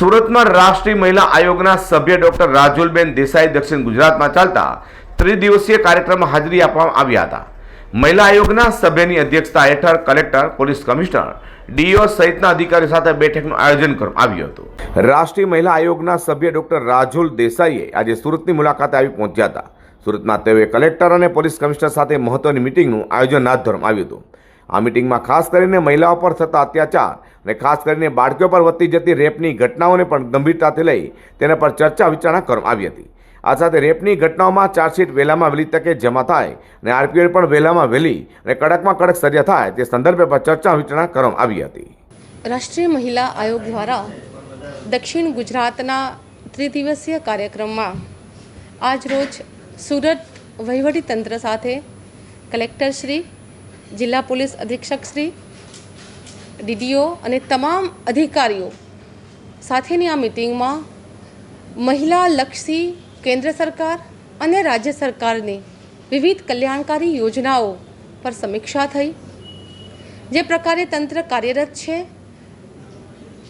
સુરતમાં રાષ્ટ્રીય મહિલા આયોગના સભ્ય ડોક્ટર રાજુલબેન દેસાઈ દક્ષિણ ગુજરાતમાં ચાલતા ત્રિદિવસીય કાર્યક્રમમાં હાજરી આપવામાં આવ્યા હતા. મહિલા આયોગના સભ્યની અધ્યક્ષતા હેઠળ કલેક્ટર, પોલીસ કમિશનર, ડીઓ સહિતના અધિકારીઓ સાથે બેઠકનું આયોજન કરવામાં આવ્યું હતું. રાષ્ટ્રીય મહિલા આયોગના સભ્ય ડોક્ટર રાજુલ દેસાઈએ આજે સુરતની મુલાકાતે આવી પહોંચ્યા હતા. સુરતમાં તેઓએ કલેક્ટર અને પોલીસ કમિશનર સાથે મહત્વની મિટિંગનું આયોજન હાથ ધરવામાં આવ્યું હતું. આ મિટિંગમાં ખાસ કરીને મહિલાઓ પર થતા અત્યાચાર અને ખાસ કરીને બાળકીઓ પર વધતી જતી રેપની ઘટનાઓને પણ ગંભીરતાથી લઈ તેના પર ચર્ચા વિચારણા કરવામાં આવી હતી. આ સાથે રેપની ઘટનાઓમાં ચાર્જશીટ વહેલામાં વહેલી તકે જમા થાય અને આરપીઓ પણ વહેલામાં વહેલી અને કડકમાં કડક સજા થાય તે સંદર્ભે પર ચર્ચા વિચારણા કરવામાં આવી હતી. રાષ્ટ્રીય મહિલા આયોગ દ્વારા દક્ષિણ ગુજરાતના ત્રિદિવસીય કાર્યક્રમમાં આજરોજ સુરત વહીવટીતંત્ર સાથે કલેક્ટરશ્રી જિલ્લા પોલીસ અધિક્ષકશ્રી ડીડીઓ અને તમામ અધિકારીઓ સાથેની આ મિટિંગમાં મહિલા લક્ષી કેન્દ્ર સરકાર અને રાજ્ય સરકારની વિવિધ કલ્યાણકારી યોજનાઓ પર સમીક્ષા થઈ. જે પ્રકારે તંત્ર કાર્યરત છે,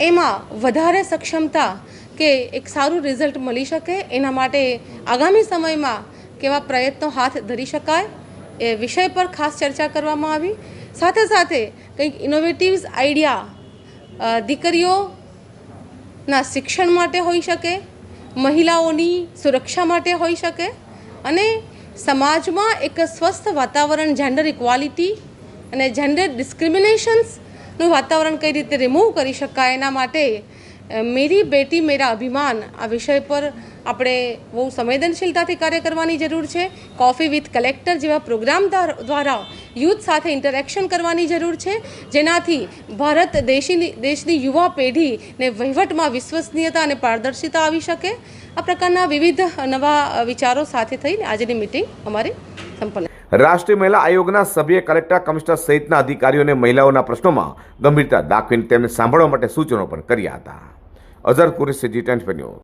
એમાં વધારે સક્ષમતા કે એક સારું રિઝલ્ટ મળી શકે એના માટે આગામી સમયમાં કેવા પ્રયત્નો હાથ ધરી શકાય એ વિષય પર ખાસ ચર્ચા કરવામાં આવી. સાથે સાથે કંઈક ઇનોવેટિવ્સ આઈડિયા દીકરીઓના શિક્ષણ માટે હોઈ શકે, મહિલાઓની સુરક્ષા માટે હોઈ શકે અને સમાજમાં એક સ્વસ્થ વાતાવરણ જેન્ડર ઇક્વાલિટી અને જેન્ડર ડિસ્ક્રિમિનેશન્સનું વાતાવરણ કઈ રીતે રિમૂવ કરી શકાય એના માટે મેરી બેટી, મેરા અભિમાન, આ વિષય પર આપણે બહુ સંવેદનશીલતાથી કાર્ય કરવાની જરૂર છે. કોફી વિથ કલેક્ટર જેવા પ્રોગ્રામ દ્વારા યુથ સાથે ઇન્ટરેક્શન કરવાની જરૂર છે. જેનાથી ભારત દેશની દેશની યુવા પેઢીને વહીવટમાં વિશ્વસનીયતા અને પારદર્શિતા આવી શકે. આ પ્રકારના વિવિધ નવા વિચારો સાથે થઈને આજની મિટિંગ અમારી સંપન્ન. રાષ્ટ્રીય મહિલા આયોગના સભ્ય કલેક્ટર કમિશનર સહિતના અધિકારીઓને મહિલાઓના પ્રશ્નોમાં ગંભીરતા દાખવીને તેમને સાંભળવા માટે સૂચનો પણ કર્યા હતા. Azhar Qureshi ji tent news